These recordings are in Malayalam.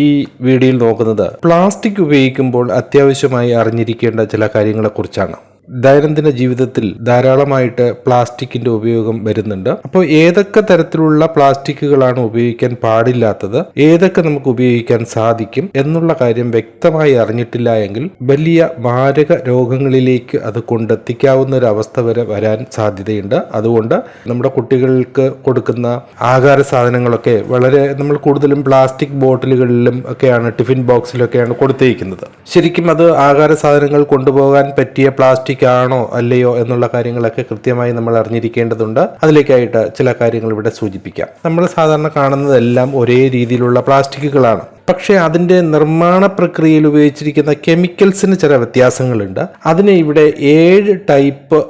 ഈ വീഡിയോയിൽ നോക്കുന്നത് പ്ലാസ്റ്റിക് ഉപയോഗിക്കുമ്പോൾ അത്യാവശ്യമായി അറിഞ്ഞിരിക്കേണ്ട ചില കാര്യങ്ങളെക്കുറിച്ചാണ്. ദൈനംദിന ജീവിതത്തിൽ ധാരാളമായിട്ട് പ്ലാസ്റ്റിക്കിന്റെ ഉപയോഗം വരുന്നുണ്ട്. അപ്പോൾ ഏതൊക്കെ തരത്തിലുള്ള പ്ലാസ്റ്റിക്കുകളാണ് ഉപയോഗിക്കാൻ പാടില്ലാത്തത്? ഏതൊക്കെ നമുക്ക് ഉപയോഗിക്കാൻ സാധിക്കും? എന്നുള്ള കാര്യം വ്യക്തമായി അറിഞ്ഞിട്ടില്ല എങ്കിൽ വലിയ മാരക രോഗങ്ങളിലേക്ക് അത് കൊണ്ടെത്തിക്കാവുന്ന ഒരു അവസ്ഥ വരെ വരാൻ സാധ്യതയുണ്ട്. അതുകൊണ്ട് നമ്മുടെ കുട്ടികൾക്ക് കൊടുക്കുന്ന ആഹാര സാധനങ്ങളൊക്കെ വളരെ നമ്മൾ കൂടുതലും പ്ലാസ്റ്റിക് ബോട്ടിലുകളിലും ഒക്കെയാണ് ടിഫിൻ ബോക്സിലൊക്കെയാണ് കൊടുത്തേക്കുന്നത് ശരിക്കും അത് ആഹാര സാധനങ്ങൾ കൊണ്ടുപോകാൻ പറ്റിയ പ്ലാസ്റ്റിക് ആണോ അല്ലയോ എന്നുള്ള കാര്യങ്ങളൊക്കെ കൃത്യമായി നമ്മൾ അറിഞ്ഞിരിക്കേണ്ടതുണ്ട്. അതിലേക്കായിട്ട് ചില കാര്യങ്ങൾ ഇവിടെ സൂചിപ്പിക്കാം. നമ്മൾ സാധാരണ കാണുന്നതെല്ലാം ഒരേ രീതിയിലുള്ള പ്ലാസ്റ്റിക്കുകളാണ്. പക്ഷേ അതിന്റെ നിർമ്മാണ പ്രക്രിയയിൽ ഉപയോഗിച്ചിരിക്കുന്ന കെമിക്കൽസിന് ചില വ്യത്യാസങ്ങളുണ്ട്. അതിനെ ഇവിടെ ഏഴ് ടൈപ്പ്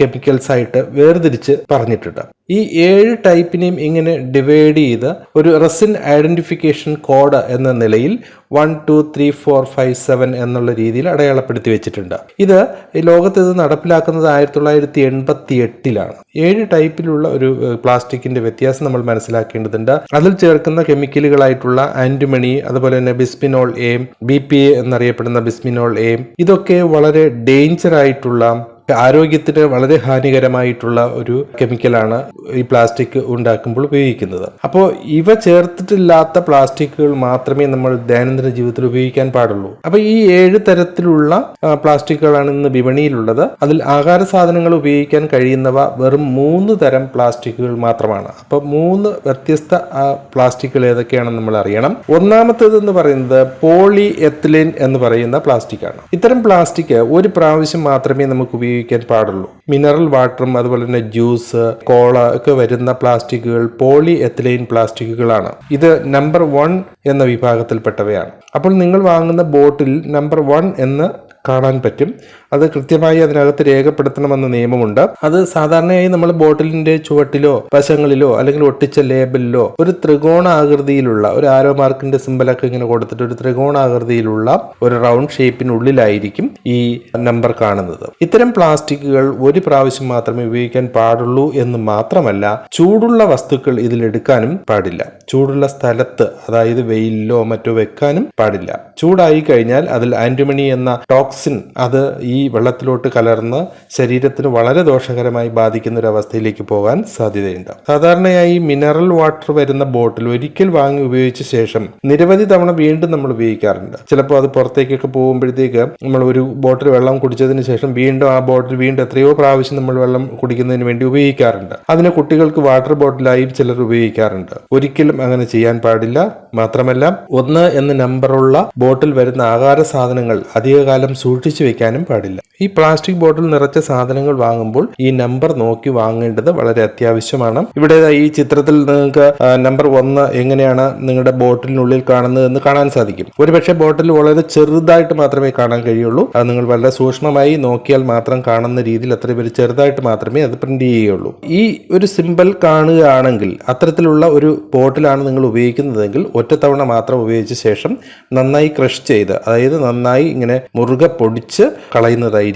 കെമിക്കൽസ് ആയിട്ട് വേർതിരിച്ച് പറഞ്ഞിട്ടുണ്ട്. ഈ ഏഴ് ടൈപ്പിനെയും ഇങ്ങനെ ഡിവൈഡ് ചെയ്ത് ഒരു റെസിൻ ഐഡന്റിഫിക്കേഷൻ കോഡ് എന്ന നിലയിൽ one two three four five seven എന്നുള്ള രീതിയിൽ അടയാളപ്പെടുത്തി വെച്ചിട്ടുണ്ട്. ഇത് ലോകത്ത് ഇത് നടപ്പിലാക്കുന്നത് ആയിരത്തി തൊള്ളായിരത്തി എൺപത്തി എട്ടിലാണ് ഏഴ് ടൈപ്പിലുള്ള ഒരു പ്ലാസ്റ്റിക്കിന്റെ വ്യത്യാസം നമ്മൾ മനസ്സിലാക്കേണ്ടതുണ്ട്. അതിൽ ചേർക്കുന്ന കെമിക്കലുകളായിട്ടുള്ള ആന്റിമണി അതുപോലെ തന്നെ bisphenol A B P A എന്നറിയപ്പെടുന്ന ബിസ്മിനോൾ എ ഇതൊക്കെ വളരെ ഡേഞ്ചർ ആയിട്ടുള്ള ആരോഗ്യത്തിന് വളരെ ഹാനികരമായിട്ടുള്ള ഒരു കെമിക്കലാണ് ഈ പ്ലാസ്റ്റിക് ഉണ്ടാക്കുമ്പോൾ ഉപയോഗിക്കുന്നത്. അപ്പോൾ ഇവ ചേർത്തിട്ടില്ലാത്ത പ്ലാസ്റ്റിക്കുകൾ മാത്രമേ നമ്മൾ ദൈനംദിന ജീവിതത്തിൽ ഉപയോഗിക്കാൻ പാടുള്ളൂ. അപ്പോൾ ഈ ഏഴ് തരത്തിലുള്ള പ്ലാസ്റ്റിക്കുകളാണ് ഇന്ന് വിപണിയിലുള്ളത്. അതിൽ ആഹാര സാധനങ്ങൾ ഉപയോഗിക്കാൻ കഴിയുന്നവ വെറും മൂന്ന് തരം പ്ലാസ്റ്റിക്കുകൾ മാത്രമാണ്. അപ്പോൾ മൂന്ന് വ്യത്യസ്ത പ്ലാസ്റ്റിക്കുകൾ ഏതൊക്കെയാണെന്ന് നമ്മൾ അറിയണം. ഒന്നാമത്തേത് എന്ന് പറയുന്നത് പോളി എത്തിലിൻ എന്ന് പറയുന്ന പ്ലാസ്റ്റിക് ആണ്. ഇത്തരം പ്ലാസ്റ്റിക് ഒരു പ്രാവശ്യം മാത്രമേ നമുക്ക് ഉപയോഗിക്കാൻ പാടുള്ളൂ. മിനറൽ വാട്ടറും അതുപോലെ തന്നെ ജ്യൂസ് കോള ഒക്കെ വരുന്ന പ്ലാസ്റ്റിക്കുകൾ പോളി എത്തിലൈൻ പ്ലാസ്റ്റിക്കുകളാണ്. ഇത് നമ്പർ വൺ എന്ന വിഭാഗത്തിൽപ്പെട്ടവയാണ്. അപ്പോൾ നിങ്ങൾ വാങ്ങുന്ന ബോട്ടിൽ നമ്പർ വൺ എന്ന് കാണാൻ പറ്റും. അത് കൃത്യമായി അതിനകത്ത് രേഖപ്പെടുത്തണമെന്ന നിയമമുണ്ട്. അത് സാധാരണയായി നമ്മൾ ബോട്ടിലിന്റെ ചുവട്ടിലോ വശങ്ങളിലോ അല്ലെങ്കിൽ ഒട്ടിച്ച ലേബലിലോ ഒരു ത്രികോണാകൃതിയിലുള്ള ഒരു ആരോ മാർക്കിന്റെ സിമ്പലൊക്കെ ഇങ്ങനെ കൊടുത്തിട്ട് ഒരു ത്രികോണാകൃതിയിലുള്ള ഒരു റൗണ്ട് ഷേപ്പിനുള്ളിലായിരിക്കും ഈ നമ്പർ കാണുന്നത്. ഇത്തരം പ്ലാസ്റ്റിക്കുകൾ ഒരു പ്രാവശ്യം മാത്രമേ ഉപയോഗിക്കാൻ പാടുള്ളൂ എന്ന് മാത്രമല്ല ചൂടുള്ള വസ്തുക്കൾ ഇതിൽ എടുക്കാനും പാടില്ല. ചൂടുള്ള സ്ഥലത്ത് അതായത് വെയിലിലോ മറ്റോ വെക്കാനും പാടില്ല. ചൂടായി കഴിഞ്ഞാൽ അതിൽ ആന്റിമണി എന്ന ടോക്സിൻ അത് ഈ വെള്ളത്തിലോട്ട് കലർന്ന് ശരീരത്തിന് വളരെ ദോഷകരമായി ബാധിക്കുന്ന ഒരു അവസ്ഥയിലേക്ക് പോകാൻ സാധ്യതയുണ്ട്. സാധാരണയായി മിനറൽ വാട്ടർ വരുന്ന ബോട്ടിൽ ഒരിക്കൽ വാങ്ങി ഉപയോഗിച്ച ശേഷം നിരവധി തവണ വീണ്ടും നമ്മൾ ഉപയോഗിക്കാറുണ്ട്. ചിലപ്പോൾ അത് പുറത്തേക്കൊക്കെ പോകുമ്പോഴത്തേക്ക് നമ്മൾ ഒരു ബോട്ടിൽ വെള്ളം കുടിച്ചതിന് ശേഷം വീണ്ടും ആ ബോട്ടിൽ വീണ്ടും എത്രയോ പ്രാവശ്യം നമ്മൾ വെള്ളം കുടിക്കുന്നതിന് വേണ്ടി ഉപയോഗിക്കാറുണ്ട്. അതിന് കുട്ടികൾക്ക് വാട്ടർ ബോട്ടിലായി ചിലർ ഉപയോഗിക്കാറുണ്ട്. ഒരിക്കലും അങ്ങനെ ചെയ്യാൻ പാടില്ല. മാത്രമല്ല ഒന്ന് എന്ന നമ്പറുള്ള ബോട്ടിൽ വരുന്ന ആഹാര സാധനങ്ങൾ അധികകാലം സൂക്ഷിച്ചു വയ്ക്കാനും പാടില്ല. ഈ പ്ലാസ്റ്റിക് ബോട്ടിൽ നിറച്ച സാധനങ്ങൾ വാങ്ങുമ്പോൾ ഈ നമ്പർ നോക്കി വാങ്ങേണ്ടത് വളരെ അത്യാവശ്യമാണ്. ഇവിടെ ഈ ചിത്രത്തിൽ നിങ്ങൾക്ക് നമ്പർ ഒന്ന് എങ്ങനെയാണ് നിങ്ങളുടെ ബോട്ടിലിനുള്ളിൽ കാണുന്നത് എന്ന് കാണാൻ സാധിക്കും. ഒരുപക്ഷെ ബോട്ടിൽ വളരെ ചെറുതായിട്ട് മാത്രമേ കാണാൻ കഴിയുള്ളൂ. അത് നിങ്ങൾ വളരെ സൂക്ഷ്മമായി നോക്കിയാൽ മാത്രം കാണുന്ന രീതിയിൽ അത്ര പേര് ചെറുതായിട്ട് മാത്രമേ അത് പ്രിന്റ് ചെയ്യുകയുള്ളൂ. ഈ ഒരു സിമ്പിൾ കാണുകയാണെങ്കിൽ അത്തരത്തിലുള്ള ഒരു ബോട്ടിലാണ് നിങ്ങൾ ഉപയോഗിക്കുന്നതെങ്കിൽ ഒറ്റത്തവണ മാത്രം ഉപയോഗിച്ച ശേഷം നന്നായി ക്രഷ് ചെയ്ത് അതായത് നന്നായി ഇങ്ങനെ മുറുകെ പൊടിച്ച് കളയുന്നതായിരിക്കും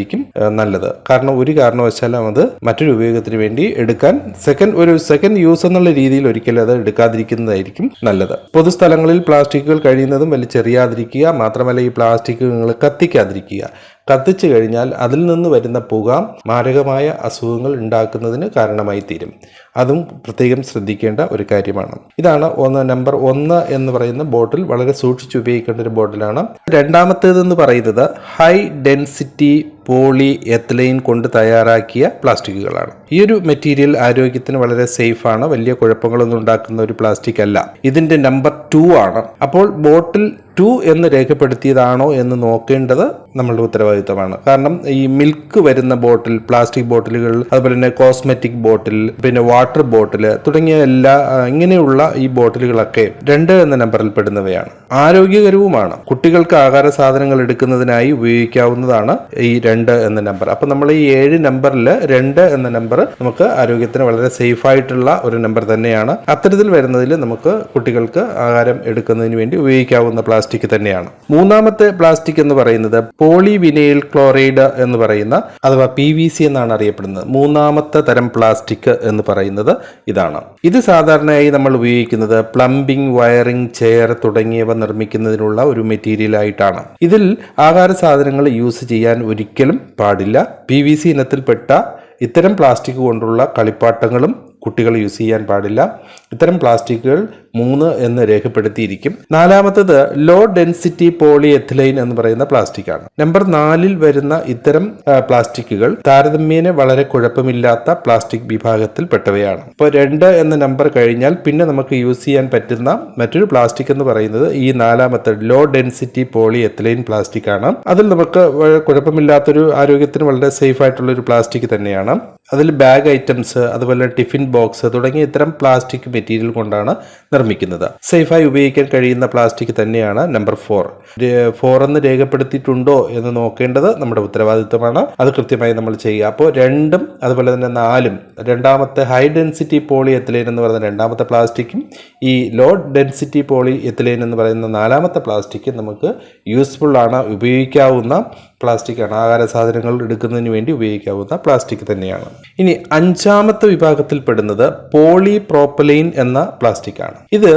ആ, നല്ലത്. കാരണം ഒരു കാരണവശാലും അത് മറ്റൊരു ഉപയോഗത്തിന് വേണ്ടി എടുക്കാൻ സെക്കൻഡ് ഒരു സെക്കൻഡ് യൂസ് എന്നുള്ള രീതിയിൽ ഒരിക്കലും അത് എടുക്കാതിരിക്കുന്നതായിരിക്കും നല്ലത്. പൊതുസ്ഥലങ്ങളിൽ പ്ലാസ്റ്റിക്കുകൾ കഴിയുന്നതും വലിച്ചെറിയാതിരിക്കുക മാത്രമല്ല ഈ പ്ലാസ്റ്റിക്കുകൾ കത്തിക്കാതിരിക്കുക. കത്തിച്ചു കഴിഞ്ഞാൽ അതിൽ നിന്ന് വരുന്ന പുക മാരകമായ അസുഖങ്ങൾ ഉണ്ടാക്കുന്നതിന് കാരണമായി തീരും. അതും പ്രത്യേകം ശ്രദ്ധിക്കേണ്ട ഒരു കാര്യമാണ്. ഇതാണ് ഒന്ന് നമ്പർ ഒന്ന് എന്ന് പറയുന്ന ബോട്ടിൽ വളരെ സൂക്ഷിച്ച് ഉപയോഗിക്കേണ്ട ഒരു ബോട്ടിലാണ്. രണ്ടാമത്തേതെന്ന് പറയുന്നത് ഹൈ ഡെൻസിറ്റി പോളി എത്തലൈൻ കൊണ്ട് തയ്യാറാക്കിയ പ്ലാസ്റ്റിക്കുകളാണ്. ഈ ഒരു മെറ്റീരിയൽ ആരോഗ്യത്തിന് വളരെ സേഫ് ആണ്. വലിയ കുഴപ്പങ്ങളൊന്നും ഉണ്ടാക്കുന്ന ഒരു പ്ലാസ്റ്റിക് അല്ല. ഇതിന്റെ നമ്പർ ടു ആണ്. അപ്പോൾ ബോട്ടിൽ ടു എന്ന് രേഖപ്പെടുത്തിയതാണോ എന്ന് നോക്കേണ്ടത് നമ്മളുടെ ഉത്തരവാദിത്തമാണ്. കാരണം ഈ മിൽക്ക് വരുന്ന ബോട്ടിൽ പ്ലാസ്റ്റിക് ബോട്ടിലുകൾ അതുപോലെ തന്നെ കോസ്മെറ്റിക് ബോട്ടിൽ പിന്നെ ബോട്ടിൽ തുടങ്ങിയ എല്ലാ ഇങ്ങനെയുള്ള ഈ ബോട്ടിലുകളൊക്കെ രണ്ട് എന്ന നമ്പറിൽ പെടുന്നവയാണ്. ആരോഗ്യകരവുമാണ്. കുട്ടികൾക്ക് ആഹാര സാധനങ്ങൾ എടുക്കുന്നതിനായി ഉപയോഗിക്കാവുന്നതാണ് ഈ രണ്ട് എന്ന നമ്പർ. അപ്പൊ നമ്മൾ ഈ ഏഴ് നമ്പറിൽ രണ്ട് എന്ന നമ്പർ നമുക്ക് ആരോഗ്യത്തിന് വളരെ സേഫ് ആയിട്ടുള്ള ഒരു നമ്പർ തന്നെയാണ്. അത്തരത്തിൽ വരുന്നതിൽ നമുക്ക് കുട്ടികൾക്ക് ആഹാരം എടുക്കുന്നതിന് വേണ്ടി ഉപയോഗിക്കാവുന്ന പ്ലാസ്റ്റിക് തന്നെയാണ്. മൂന്നാമത്തെ പ്ലാസ്റ്റിക് എന്ന് പറയുന്നത് പോളിവിനൈൽ ക്ലോറൈഡ് എന്ന് പറയുന്ന അഥവാ പി വി സി എന്നാണ് അറിയപ്പെടുന്നത്. മൂന്നാമത്തെ തരം പ്ലാസ്റ്റിക് എന്ന് പറയുന്നത്. പറയുന്നത് ഇതാണ്. ഇത് സാധാരണയായി നമ്മൾ ഉപയോഗിക്കുന്നത് പ്ലംബിംഗ് വയറിംഗ് ചെയർ തുടങ്ങിയവ നിർമ്മിക്കുന്നതിനുള്ള ഒരു മെറ്റീരിയൽ ആയിട്ടാണ്. ഇതിൽ ആഹാര സാധനങ്ങൾ യൂസ് ചെയ്യാൻ ഒരിക്കലും പാടില്ല. പി വി സി ഇനത്തിൽപ്പെട്ട ഇത്തരം പ്ലാസ്റ്റിക് കൊണ്ടുള്ള കളിപ്പാട്ടങ്ങളും കുട്ടികൾ യൂസ് ചെയ്യാൻ പാടില്ല. ഇത്തരം പ്ലാസ്റ്റിക്കുകൾ മൂന്ന് എന്ന് രേഖപ്പെടുത്തിയിരിക്കും. നാലാമത്തത് ലോ ഡെൻസിറ്റി പോളി എഥിലൈൻ എന്ന് പറയുന്ന പ്ലാസ്റ്റിക് ആണ്. നമ്പർ നാലിൽ വരുന്ന ഇത്തരം പ്ലാസ്റ്റിക്കുകൾ താരതമ്യേന വളരെ കുഴപ്പമില്ലാത്ത പ്ലാസ്റ്റിക് വിഭാഗത്തിൽ പെട്ടവയാണ് ഇപ്പോൾ രണ്ട് എന്ന നമ്പർ കഴിഞ്ഞാൽ പിന്നെ നമുക്ക് യൂസ് ചെയ്യാൻ പറ്റുന്ന മറ്റൊരു പ്ലാസ്റ്റിക് എന്ന് പറയുന്നത് ഈ നാലാമത്തെ ലോ ഡെൻസിറ്റി പോളി പ്ലാസ്റ്റിക് ആണ്. അതിൽ നമുക്ക് കുഴപ്പമില്ലാത്തൊരു ആരോഗ്യത്തിന് വളരെ സേഫ് ആയിട്ടുള്ള ഒരു പ്ലാസ്റ്റിക് തന്നെയാണ്. അതിൽ ബാഗ് ഐറ്റംസ് അതുപോലെ ടിഫിൻ ബോക്സ് തുടങ്ങിയ ഇത്തരം പ്ലാസ്റ്റിക് മെറ്റീരിയൽ കൊണ്ടാണ് നിർമ്മിക്കുന്നത്. സേഫായി ഉപയോഗിക്കാൻ കഴിയുന്ന പ്ലാസ്റ്റിക് തന്നെയാണ് നമ്പർ ഫോർ. ഫോർ എന്ന് രേഖപ്പെടുത്തിയിട്ടുണ്ടോ എന്ന് നോക്കേണ്ടത് നമ്മുടെ ഉത്തരവാദിത്വമാണ്. അത് കൃത്യമായി നമ്മൾ ചെയ്യുക. അപ്പോൾ രണ്ടും അതുപോലെ തന്നെ നാലും രണ്ടാമത്തെ ഹൈ ഡെൻസിറ്റി പോളി എത്തിലേൻ എന്ന് പറയുന്ന രണ്ടാമത്തെ പ്ലാസ്റ്റിക്കും ഈ ലോ ഡെൻസിറ്റി പോളി എത്തിലേൻ എന്ന് പറയുന്ന നാലാമത്തെ പ്ലാസ്റ്റിക്കും നമുക്ക് യൂസ്ഫുൾ ആണ് ഉപയോഗിക്കാവുന്ന പ്ലാസ്റ്റിക് ആണ് ആഹാര സാധനങ്ങൾ എടുക്കുന്നതിന് വേണ്ടി ഉപയോഗിക്കാവുന്ന പ്ലാസ്റ്റിക് തന്നെയാണ്. ഇനി അഞ്ചാമത്തെ വിഭാഗത്തിൽ പെടുന്നത് പോളി പ്രോപ്പലൈൻ എന്ന പ്ലാസ്റ്റിക് ആണ് ഇത്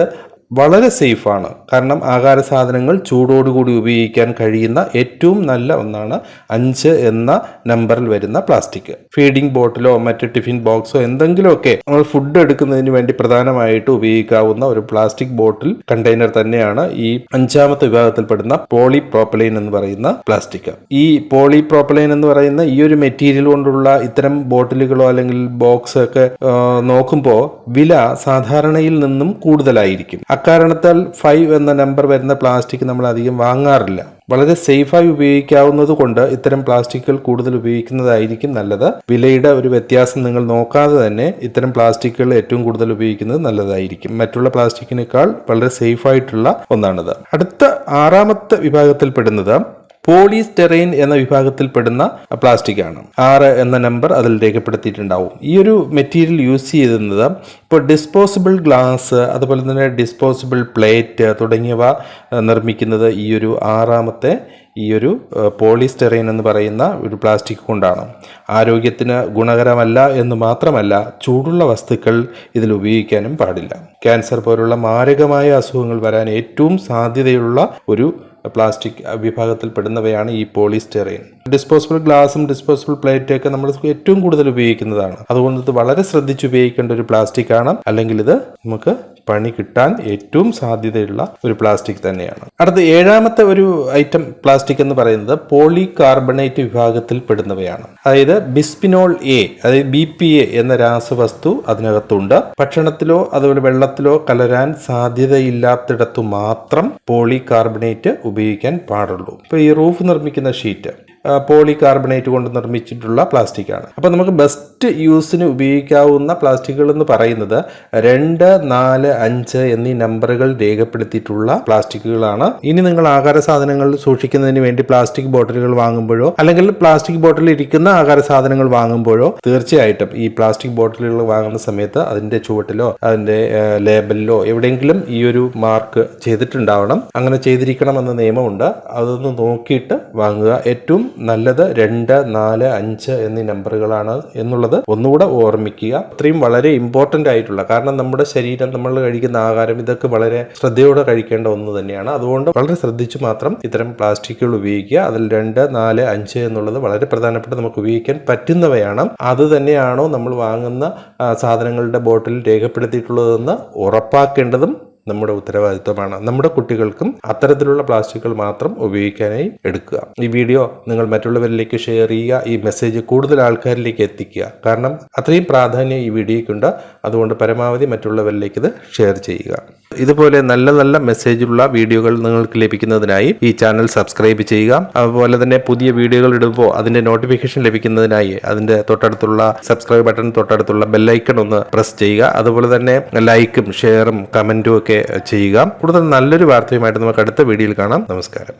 വളരെ സേഫാണ്. കാരണം ആഹാര സാധനങ്ങൾ ചൂടോടുകൂടി ഉപയോഗിക്കാൻ കഴിയുന്ന ഏറ്റവും നല്ല ഒന്നാണ് അഞ്ച് എന്ന നമ്പറിൽ വരുന്ന പ്ലാസ്റ്റിക്. ഫീഡിംഗ് ബോട്ടിലോ മറ്റ് ടിഫിൻ ബോക്സോ എന്തെങ്കിലുമൊക്കെ നമ്മൾ ഫുഡ് എടുക്കുന്നതിന് വേണ്ടി പ്രധാനമായിട്ട് ഉപയോഗിക്കാവുന്ന ഒരു പ്ലാസ്റ്റിക് ബോട്ടിൽ കണ്ടെയ്നർ തന്നെയാണ് ഈ അഞ്ചാമത്തെ വിഭാഗത്തിൽപ്പെടുന്ന പോളി പ്രോപ്പലൈൻ എന്ന് പറയുന്ന പ്ലാസ്റ്റിക്. ഈ പോളി പ്രോപ്പലൈൻ എന്ന് പറയുന്ന ഈ ഒരു മെറ്റീരിയൽ കൊണ്ടുള്ള ഇത്തരം ബോട്ടിലുകളോ അല്ലെങ്കിൽ ബോക്സ് ഒക്കെ നോക്കുമ്പോൾ വില സാധാരണയിൽ നിന്നും കൂടുതലായിരിക്കും. അക്കാരണത്താൽ ഫൈവ് എന്ന നമ്പർ വരുന്ന പ്ലാസ്റ്റിക് നമ്മൾ അധികം വാങ്ങാറില്ല. വളരെ സേഫായി ഉപയോഗിക്കാവുന്നത് കൊണ്ട് ഇത്തരം പ്ലാസ്റ്റിക്കുകൾ കൂടുതൽ ഉപയോഗിക്കുന്നതായിരിക്കും നല്ലത്. വിലയുടെ ഒരു വ്യത്യാസം നിങ്ങൾ നോക്കാതെ തന്നെ ഇത്തരം പ്ലാസ്റ്റിക്കുകൾ ഏറ്റവും കൂടുതൽ ഉപയോഗിക്കുന്നത് നല്ലതായിരിക്കും. മറ്റുള്ള പ്ലാസ്റ്റിക്കിനേക്കാൾ വളരെ സേഫായിട്ടുള്ള ഒന്നാണിത്. അടുത്ത ആറാമത്തെ വിഭാഗത്തിൽപ്പെടുന്നത് പോളിസ്റ്റെറൈൻ എന്ന വിഭാഗത്തിൽപ്പെടുന്ന പ്ലാസ്റ്റിക് ആണ്. ആറ് എന്ന നമ്പർ അതിൽ രേഖപ്പെടുത്തിയിട്ടുണ്ടാവും. ഈ ഒരു മെറ്റീരിയൽ യൂസ് ചെയ്യുന്നത് ഇപ്പോൾ ഡിസ്പോസിബിൾ ഗ്ലാസ് അതുപോലെ തന്നെ ഡിസ്പോസിബിൾ പ്ലേറ്റ് തുടങ്ങിയവ നിർമ്മിക്കുന്നത് ഈ ഒരു ആറാമത്തെ ഈ ഒരു പോളിസ്റ്ററൈൻ എന്ന് പറയുന്ന ഒരു പ്ലാസ്റ്റിക് കൊണ്ടാണ്. ആരോഗ്യത്തിന് ഗുണകരമല്ല എന്ന് മാത്രമല്ല ചൂടുള്ള വസ്തുക്കൾ ഇതിൽ ഉപയോഗിക്കാനും പാടില്ല. ക്യാൻസർ പോലുള്ള മാരകമായ അസുഖങ്ങൾ വരാൻ ഏറ്റവും സാധ്യതയുള്ള ഒരു പ്ലാസ്റ്റിക് വിഭാഗത്തിൽ പെടുന്നവയാണ് ഈ പോളിസ്റ്റെറൈൻ. ഡിസ്പോസിബിൾ ഗ്ലാസും ഡിസ്പോസിബിൾ പ്ലേറ്റും ഒക്കെ നമ്മൾ ഏറ്റവും കൂടുതൽ ഉപയോഗിക്കുന്നതാണ്. അതുകൊണ്ട് ഇത് വളരെ ശ്രദ്ധിച്ച് ഉപയോഗിക്കേണ്ട ഒരു പ്ലാസ്റ്റിക് ആണ് അല്ലെങ്കിൽ ഇത് നമുക്ക് പണി കിട്ടാൻ ഏറ്റവും സാധ്യതയുള്ള ഒരു പ്ലാസ്റ്റിക് തന്നെയാണ്. അടുത്ത ഏഴാമത്തെ ഒരു ഐറ്റം പ്ലാസ്റ്റിക് എന്ന് പറയുന്നത് പോളി കാർബണേറ്റ് വിഭാഗത്തിൽ പെടുന്നവയാണ് അതായത് ബിസ്പിനോൾ എ അതായത് ബി പി എ എന്ന രാസവസ്തു അതിനകത്തുണ്ട്. ഭക്ഷണത്തിലോ അതുപോലെ വെള്ളത്തിലോ കലരാൻ സാധ്യതയില്ലാത്തിടത്തു മാത്രം പോളി കാർബണേറ്റ് ഉപയോഗിക്കാൻ പാടുള്ളൂ. ഇപ്പോൾ ഈ റൂഫ് നിർമ്മിക്കുന്ന ഷീറ്റ് പോളി കാർബണേറ്റ് കൊണ്ട് നിർമ്മിച്ചിട്ടുള്ള പ്ലാസ്റ്റിക് ആണ് അപ്പോൾ നമുക്ക് ബെസ്റ്റ് യൂസിന് ഉപയോഗിക്കാവുന്ന പ്ലാസ്റ്റിക്കുകൾ എന്ന് പറയുന്നത് രണ്ട് നാല് അഞ്ച് എന്നീ നമ്പറുകൾ രേഖപ്പെടുത്തിയിട്ടുള്ള പ്ലാസ്റ്റിക്കുകളാണ്. ഇനി നിങ്ങൾ ആഹാര സാധനങ്ങൾ സൂക്ഷിക്കുന്നതിന് വേണ്ടി പ്ലാസ്റ്റിക് ബോട്ടിലുകൾ വാങ്ങുമ്പോഴോ അല്ലെങ്കിൽ പ്ലാസ്റ്റിക് ബോട്ടിൽ ഇരിക്കുന്ന ആഹാര സാധനങ്ങൾ വാങ്ങുമ്പോഴോ തീർച്ചയായിട്ടും ഈ പ്ലാസ്റ്റിക് ബോട്ടിലുകൾ വാങ്ങുന്ന സമയത്ത് അതിന്റെ ചുവട്ടിലോ അതിന്റെ ലേബലിലോ എവിടെയെങ്കിലും ഈ ഒരു മാർക്ക് ചെയ്തിട്ടുണ്ടാവണം. അങ്ങനെ ചെയ്തിരിക്കണം എന്ന നിയമമുണ്ട്. അതൊന്ന് നോക്കിയിട്ട് വാങ്ങുക. ഏറ്റവും നല്ലത് രണ്ട് നാല് അഞ്ച് എന്നീ നമ്പറുകളാണ് എന്നുള്ളത് ഒന്നുകൂടെ ഓർമ്മിക്കുക. അത്രയും വളരെ ഇമ്പോർട്ടന്റ് ആയിട്ടുള്ള കാരണം നമ്മുടെ ശരീരം നമ്മൾ കഴിക്കുന്ന ആഹാരം ഇതൊക്കെ വളരെ ശ്രദ്ധയോടെ കഴിക്കേണ്ട ഒന്ന് തന്നെയാണ്. അതുകൊണ്ട് വളരെ ശ്രദ്ധിച്ച് മാത്രം ഇത്തരം പ്ലാസ്റ്റിക്കുകൾ ഉപയോഗിക്കുക. അതിൽ രണ്ട് നാല് അഞ്ച് എന്നുള്ളത് വളരെ പ്രധാനപ്പെട്ട നമുക്ക് ഉപയോഗിക്കാൻ പറ്റുന്നവയാണ്. അത് തന്നെയാണോ നമ്മൾ വാങ്ങുന്ന സാധനങ്ങളുടെ ബോട്ടിൽ രേഖപ്പെടുത്തിയിട്ടുള്ളതെന്ന് ഉറപ്പാക്കേണ്ടതും നമ്മുടെ ഉത്തരവാദിത്വമാണ്. നമ്മുടെ കുട്ടികൾക്കും അത്തരത്തിലുള്ള പ്ലാസ്റ്റിക്കുകൾ മാത്രം ഉപയോഗിക്കാനായി എടുക്കുക. ഈ വീഡിയോ നിങ്ങൾ മറ്റുള്ളവരിലേക്ക് ഷെയർ ചെയ്യുക ഈ മെസ്സേജ് കൂടുതൽ ആൾക്കാരിലേക്ക് എത്തിക്കുക. കാരണം അത്രയും പ്രാധാന്യം ഈ വീഡിയോയ്ക്കുണ്ട്. അതുകൊണ്ട് പരമാവധി മറ്റുള്ളവരിലേക്ക് ഇത് ഷെയർ ചെയ്യുക. ഇതുപോലെ നല്ല നല്ല മെസ്സേജുള്ള വീഡിയോകൾ നിങ്ങൾക്ക് ലഭിക്കുന്നതിനായി ഈ ചാനൽ സബ്സ്ക്രൈബ് ചെയ്യുക. അതുപോലെ തന്നെ പുതിയ വീഡിയോകൾ ഇടുമ്പോൾ അതിന്റെ നോട്ടിഫിക്കേഷൻ ലഭിക്കുന്നതിനായി അതിന്റെ തൊട്ടടുത്തുള്ള സബ്സ്ക്രൈബ് ബട്ടൺ തൊട്ടടുത്തുള്ള ബെല്ലൈക്കൺ ഒന്ന് പ്രസ് ചെയ്യുക. അതുപോലെ തന്നെ ലൈക്കും ഷെയറും കമന്റും ഒക്കെ ചെയ്യുക. കൂടുതൽ നല്ലൊരു വാർത്തയുമായിട്ട് നമുക്ക് അടുത്ത വീഡിയോയിൽ കാണാം. നമസ്കാരം.